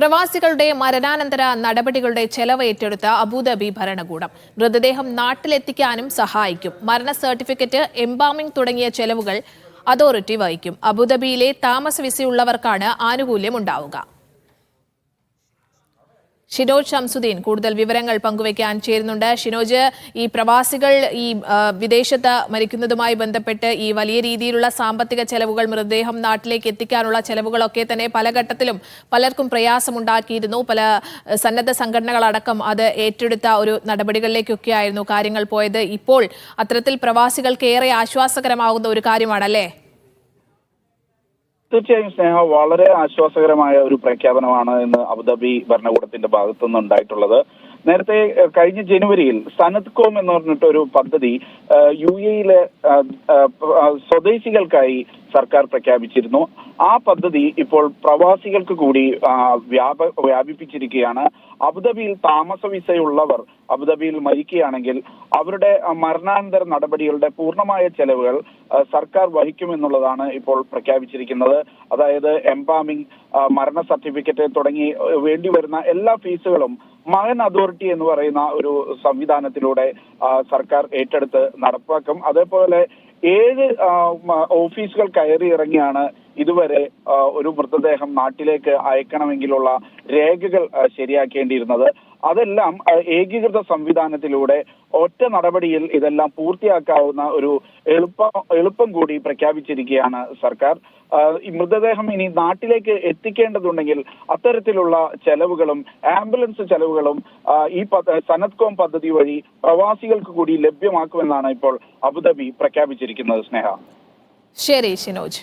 പ്രവാസികളുടെ മരണാനന്തര നടപടികളുടെ ചെലവ് ഏറ്റെടുത്ത അബുദാബി ഭരണകൂടം. മൃതദേഹം നാട്ടിലെത്തിക്കാനും സഹായിക്കും. മരണ സർട്ടിഫിക്കറ്റ് എംബാമിംഗ് തുടങ്ങിയ ചെലവുകൾ അതോറിറ്റി വഹിക്കും. അബുദാബിയിലെ താമസ വിസയുള്ളവർക്കാണ് ആനുകൂല്യം ഉണ്ടാവുക. ഷിനോജ് ഷംസുദ്ദീൻ കൂടുതൽ വിവരങ്ങൾ പങ്കുവയ്ക്കാൻ ചേരുന്നുണ്ട്. ഷിനോജ് ഈ പ്രവാസികൾ ഈ വിദേശത്ത് മരിക്കുന്നതുമായി ബന്ധപ്പെട്ട് ഈ വലിയ രീതിയിലുള്ള സാമ്പത്തിക ചെലവുകൾ മൃതദേഹം നാട്ടിലേക്ക് എത്തിക്കാനുള്ള ചെലവുകളൊക്കെ തന്നെ പല ഘട്ടത്തിലും പലർക്കും പ്രയാസമുണ്ടാക്കിയിരുന്നു. പല സന്നദ്ധ സംഘടനകളടക്കം അത് ഏറ്റെടുത്ത ഒരു നടപടികളിലേക്കൊക്കെയായിരുന്നു കാര്യങ്ങൾ പോയത്. ഇപ്പോൾ അത്തരത്തിൽ പ്രവാസികൾക്ക് ഏറെ ആശ്വാസകരമാകുന്ന ഒരു കാര്യമാണല്ലേ? തീർച്ചയായും സ്നേഹ വളരെ ആശ്വാസകരമായ ഒരു പ്രഖ്യാപനമാണ് ഇന്ന് അബുദാബി ഭരണകൂടത്തിന്റെ ഭാഗത്തുനിന്ന് ഉണ്ടായിട്ടുള്ളത് നേരത്തെ കഴിഞ്ഞ ജനുവരിയിൽ സനത്കോം എന്ന് പറഞ്ഞിട്ട് ഒരു പദ്ധതി യു എയിലെ സ്വദേശികൾക്കായി സർക്കാർ പ്രഖ്യാപിച്ചിരുന്നു. ആ പദ്ധതി ഇപ്പോൾ പ്രവാസികൾക്ക് കൂടി വ്യാപ വ്യാപിപ്പിച്ചിരിക്കുകയാണ്. അബുദാബിയിൽ താമസ വിസയുള്ളവർ അബുദാബിയിൽ മരിക്കുകയാണെങ്കിൽ അവരുടെ മരണാനന്തര നടപടികളുടെ പൂർണമായ ചെലവുകൾ സർക്കാർ വഹിക്കുമെന്നുള്ളതാണ് ഇപ്പോൾ പ്രഖ്യാപിച്ചിരിക്കുന്നത്. അതായത് എംപാമിംഗ് മരണ സർട്ടിഫിക്കറ്റ് തുടങ്ങി വേണ്ടി വേണ്ടിവരുന്ന എല്ലാ ഫീസുകളും മകൻ അതോറിറ്റി എന്ന് പറയുന്ന ഒരു സംവിധാനത്തിലൂടെ സർക്കാർ ഏറ്റെടുത്ത് നടപ്പാക്കും. അതേപോലെ ഏഴ് ഓഫീസുകൾ കയറി ഇറങ്ങിയാണ് ഇതുവരെ ഒരു മൃതദേഹം നാട്ടിലേക്ക് അയക്കണമെങ്കിലുള്ള രേഖകൾ ശരിയാക്കേണ്ടിയിരുന്നത്. അതെല്ലാം ഏകീകൃത സംവിധാനത്തിലൂടെ ഒറ്റ നടപടിയിൽ ഇതെല്ലാം പൂർത്തിയാക്കാവുന്ന ഒരു എളുപ്പം എളുപ്പം കൂടി പ്രഖ്യാപിച്ചിരിക്കുകയാണ് സർക്കാർ. ഈ മൃതദേഹം ഇനി നാട്ടിലേക്ക് എത്തിക്കേണ്ടതുണ്ടെങ്കിൽ അത്തരത്തിലുള്ള ചെലവുകളും ആംബുലൻസ് ചെലവുകളും ഈ സനത്കോം പദ്ധതി വഴി പ്രവാസികൾക്ക് കൂടി ലഭ്യമാക്കുമെന്നാണ് ഇപ്പോൾ അബുദാബി പ്രഖ്യാപിച്ചിരിക്കുന്നത് സ്നേഹ. ശരി ഷിനോജ്.